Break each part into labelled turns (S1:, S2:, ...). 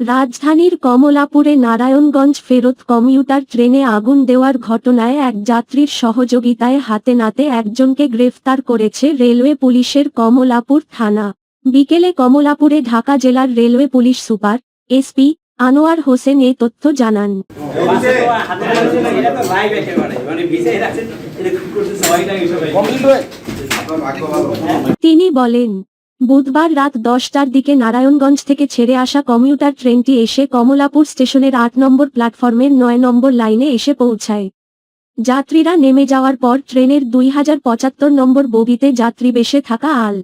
S1: রাজধানীর কমলাপুরে নারায়ণগঞ্জ ফেরত কমিউটার ট্রেনে আগুন দেওয়ার ঘটনায় এক যাত্রীর সহযোগিতায় হাতে নাতে একজনকে গ্রেফতার করেছে রেলওয়ে পুলিশের কমলাপুর থানা বিকেলে কমলাপুরে ঢাকা জেলার railway police super SP Anwar Hossain এ তথ্য জানান। তিনি বলেন বুধবার রাত দশটার দিকে নারায়ণগঞ্জ থেকে ছেড়ে আসা কমিউটার ট্রেনটি এসে কমলাপুর স্টেশনের আট নম্বর প্ল্যাটফর্মের নয় নম্বর লাইনে এসে পৌঁছায়। যাত্রীরা নেমে যাওয়ার পর ট্রেনের দুই হাজার পঁচাত্তর নম্বর বগিতে যাত্রী বেশে থাকা আল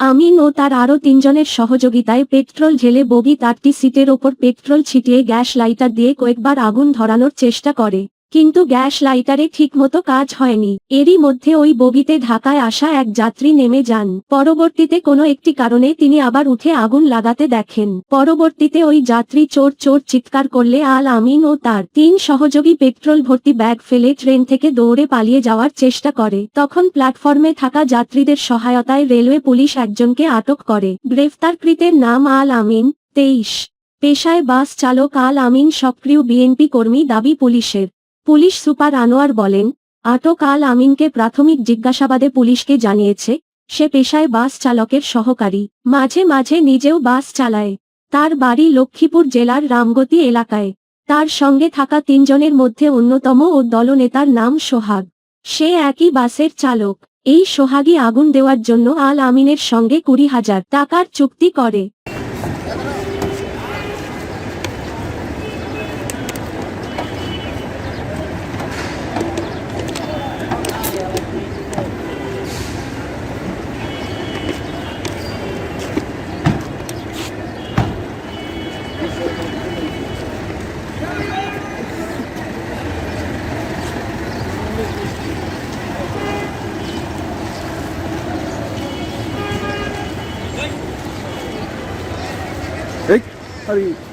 S1: আমিন ও তার আরও তিনজনের সহযোগিতায় পেট্রোল ঢেলে বগি তারটি সিটের ওপর পেট্রোল ছিটিয়ে গ্যাস লাইটার দিয়ে কয়েকবার আগুন ধরানোর চেষ্টা করে। কিন্তু গ্যাস লাইটারে ঠিকমতো কাজ হয়নি। এরই মধ্যে ওই বগিতে ঢাকায় আসা এক যাত্রী নেমে যান। পরবর্তীতে কোনো একটি কারণে তিনি আবার উঠে আগুন লাগাতে দেখেন। পরবর্তীতে ওই যাত্রী চোর চোর চিৎকার করলে আল আমিন ও তার তিন সহযোগী পেট্রোল ভর্তি ব্যাগ ফেলে ট্রেন থেকে দৌড়ে পালিয়ে যাওয়ার চেষ্টা করে। তখন প্ল্যাটফর্মে থাকা যাত্রীদের সহায়তায় রেলওয়ে পুলিশ একজনকে আটক করে। গ্রেফতারকৃতের নাম আল আমিন, তেইশ। পেশায় বাস চালক আল আমিন সক্রিয় বিএনপি কর্মী দাবি পুলিশের। পুলিশ সুপার আনোয়ার বলেন আটক আল আমিনকে প্রাথমিক জিজ্ঞাসাবাদে পুলিশকে জানিয়েছে, সে পেশায় বাস চালকের সহকারী, মাঝে মাঝে নিজেও বাস চালায়। তার বাড়ি লক্ষ্মীপুর জেলার রামগতি এলাকায়। তার সঙ্গে থাকা তিনজনের মধ্যে অন্যতম ও দলনেতার নাম সোহাগ। সে একই বাসের চালক। এই সোহাগী আগুন দেওয়ার জন্য আল আমিনের সঙ্গে কুড়ি হাজার টাকার চুক্তি করে।
S2: এই আরে